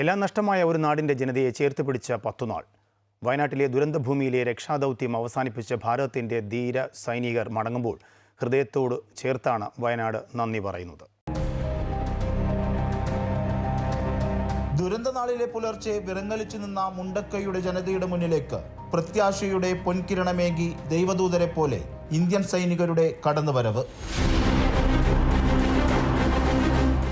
എല്ലാം നഷ്ടമായ ഒരു നാടിന്റെ ജനതയെ ചേർത്ത് പിടിച്ച പത്തുനാൾ. വയനാട്ടിലെ ദുരന്തഭൂമിയിലെ രക്ഷാദൗത്യം അവസാനിപ്പിച്ച ഭാരതത്തിന്റെ ധീര സൈനികർ മടങ്ങുമ്പോൾ ഹൃദയത്തോട് ചേർത്താണ് വയനാട് നന്ദി പറയുന്നത്. ദുരന്തനാളിലെ പുലർച്ചെ വിറങ്ങലിച്ചു നിന്ന മുണ്ടക്കയുടെ ജനതയുടെ മുന്നിലേക്ക് പ്രത്യാശയുടെ പൊൻകിരണമേകി ദൈവദൂതരെ പോലെ ഇന്ത്യൻ സൈനികരുടെ കടന്നുവരവ്.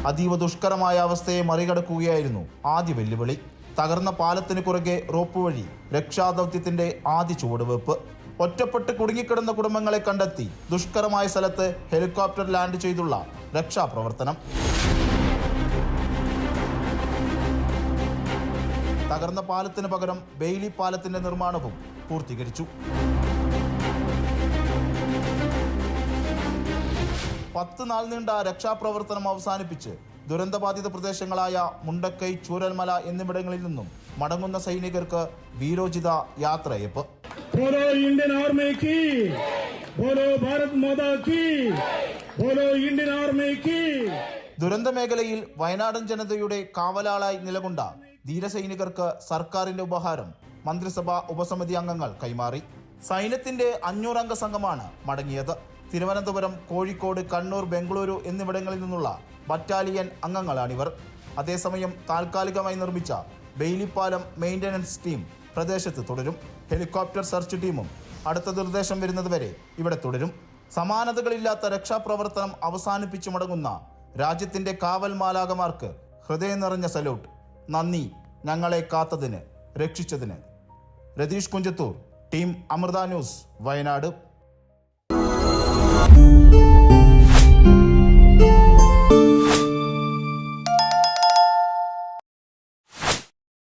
അതീവ ദുഷ്കരമായ അവസ്ഥയെ മറികടക്കുകയായിരുന്നു. ആദ്യ വെല്ലുവിളി തകർന്ന പാലത്തിന് കുറുകെ റോപ്പ് വഴി രക്ഷാദൗത്യത്തിന്റെ ആദ്യ ചുവടുവെപ്പ് ഒറ്റപ്പെട്ട് കുടുങ്ങിക്കിടന്ന കുടുംബങ്ങളെ കണ്ടെത്തി ദുഷ്കരമായ സ്ഥലത്ത് ഹെലികോപ്റ്റർ ലാൻഡ് ചെയ്തുള്ള രക്ഷാപ്രവർത്തനം. തകർന്ന പാലത്തിന് പകരം ബെയിലി പാലത്തിന്റെ നിർമ്മാണവും പൂർത്തീകരിച്ചു. പത്ത് നാൾ നീണ്ട രക്ഷാപ്രവർത്തനം അവസാനിപ്പിച്ച് ദുരന്തബാധിത പ്രദേശങ്ങളായ മുണ്ടക്കൈ ചൂരൽമല എന്നിവിടങ്ങളിൽ നിന്നും മടങ്ങുന്ന സൈനികർക്ക് വീരോചിത യാത്രയപ്പ്. ഇന്ത്യൻ ആർമിക്ക് ഭാരത് ഇന്ത്യൻ ആർമിക്ക് ദുരന്ത മേഖലയിൽ വയനാടൻ ജനതയുടെ കാവലാളായി നിലകൊണ്ട ധീരസൈനികർക്ക് സർക്കാരിന്റെ ഉപഹാരം മന്ത്രിസഭാ ഉപസമിതി അംഗങ്ങൾ കൈമാറി. സൈന്യത്തിന്റെ അഞ്ഞൂറംഗ സംഘമാണ് മടങ്ങിയത്. തിരുവനന്തപുരം കോഴിക്കോട് കണ്ണൂർ ബംഗളൂരു എന്നിവിടങ്ങളിൽ നിന്നുള്ള ബറ്റാലിയൻ അംഗങ്ങളാണിവർ. അതേസമയം താൽക്കാലികമായി നിർമ്മിച്ച ബെയിലിപ്പാലം മെയിന്റനൻസ് ടീം പ്രദേശത്ത് തുടരും. ഹെലികോപ്റ്റർ സെർച്ച് ടീമും അടുത്ത നിർദ്ദേശം വരുന്നതുവരെ ഇവിടെ തുടരും. സമാനതകളില്ലാത്ത രക്ഷാപ്രവർത്തനം അവസാനിപ്പിച്ചു മടങ്ങുന്ന രാജ്യത്തിന്റെ കാവൽ മാലാകമാർക്ക് ഹൃദയം നിറഞ്ഞ സല്യൂട്ട് നന്ദി. ഞങ്ങളെ കാത്തതിന് രക്ഷിച്ചതിന്. Ratheesh Kunjathur team Amrita news Wayanad. Música